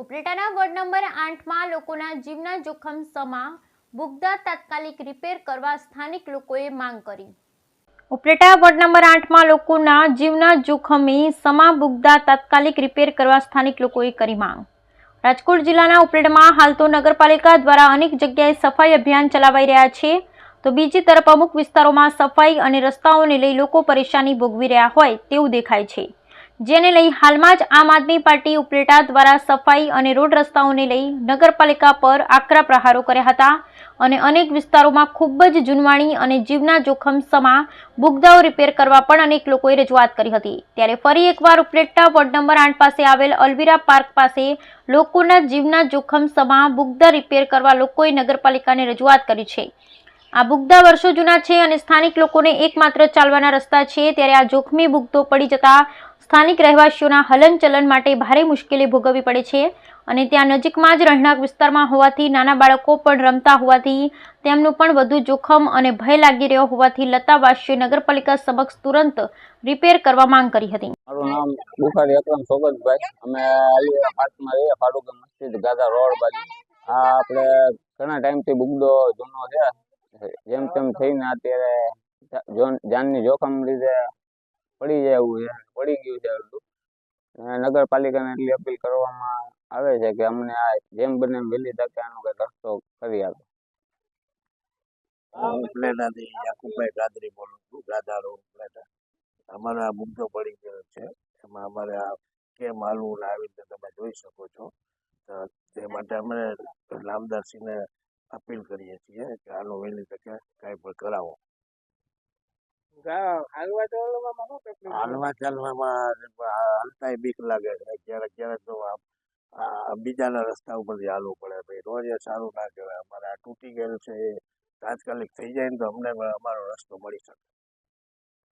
ઉપલેટાના ward number આઠમાં લોકોના જીવના જોખમ સમા બુગદા તાત્કાલિક રિપેર કરવા સ્થાનિક લોકોએ માંગ કરી. ઉપલેટા વોર્ડ નંબર આઠમાં લોકોના જીવના જોખમે સમા બુગદા તાત્કાલિક રિપેર કરવા સ્થાનિક લોકોએ કરી માંગ. રાજકોટ જિલ્લાના ઉપલેટમાં હાલ તો નગરપાલિકા દ્વારા અનેક જગ્યાએ સફાઈ અભિયાન ચલાવાઈ રહ્યા છે. તો બીજી તરફ અમુક વિસ્તારોમાં સફાઈ અને રસ્તાઓને લઈ લોકો પરેશાની ભોગવી રહ્યા હોય તેવું દેખાય છે. જેને લઈ હાલમાં જ આમ આદમી પાર્ટી ઉપલેટા દ્વારા સફાઈ અને રોડ રસ્તાઓને લઈ નગરપાલિકા પર આકરા પ્રહારો કર્યા હતા અને અનેક વિસ્તારોમાં ખૂબ જ જૂનવાણી અને જીવના જોખમ સમા બુગદાઓ રિપેર કરવા પણ અનેક લોકોએ રજૂઆત કરી હતી. ત્યારે ફરી એકવાર ઉપલેટા વોર્ડ નંબર આઠ પાસે આવેલ અલવીરા પાર્ક પાસે લોકોના જીવના જોખમ સમા બુગદા રિપેર કરવા લોકોએ નગરપાલિકાને રજૂઆત કરી છે. આ બુગદા વર્ષો જૂના છે અને સ્થાનિક લોકોને એકમાત્ર ચાલવાના રસ્તા છે. ત્યારે આ જોખમી બુગદો પડી જતા સ્થાનિક રહેવાસીઓના હલનચલન માટે ભારે મુશ્કેલી ભોગવવી પડે છે અને ત્યાં નજીકમાં જ રહેણાંક વિસ્તારમાં હોવાથી નાના બાળકો પણ રમતા હોવાથી તેમનું પણ વધુ જોખમ અને ભય લાગી રહ્યો હોવાથી લતાવાસીઓએ નગરપાલિકા સમક્ષ તુરંત રિપેર કરવા માંગ કરી હતી. મારું નામ બુખારી અકરમ સોગતભાઈ અમે અલીવાડા પાર્કમાં રહીએ ફાડુગા મસ્જિદ, ગાધા રોડ બાજુ. આ આપણે ઘણા ટાઈમથી બુગદો જૂનો છે. જેમ તેમ થઈને અત્યારે જાનની જોખમ લીધે પડી જાય એવું છે, પડી ગયું છે અડધું નગરપાલિકાને એટલી અપીલ કરવામાં આવે છે કે અમને આ જેમ બને એમ વહેલી તકે આનો કંઈક રસ્તો કરી આપે. હું ઉપલેટાથી યાકુબભાઈ ગાદરી બોલું પડી ગયો છે. એમાં અમારે આ કેમ હાલવું આવી રીતે તમે જોઈ શકો છો. તો માટે અમે નામદારશ્રીને અપીલ કરીએ છીએ કે આનો વહેલી તકે કાંઈ પણ કરાવો. હાલવા ચાલવામાં હાલતા બીક લાગે છે ક્યારેક ક્યારેક તો બીજાના રસ્તા ઉપરથી હાલવું પડે ભાઈ રોજ સારું ના કહેવાય. અમારે આ તૂટી ગયેલું છે એ તાત્કાલિક થઈ જાય ને તો અમને અમારો રસ્તો મળી શકે.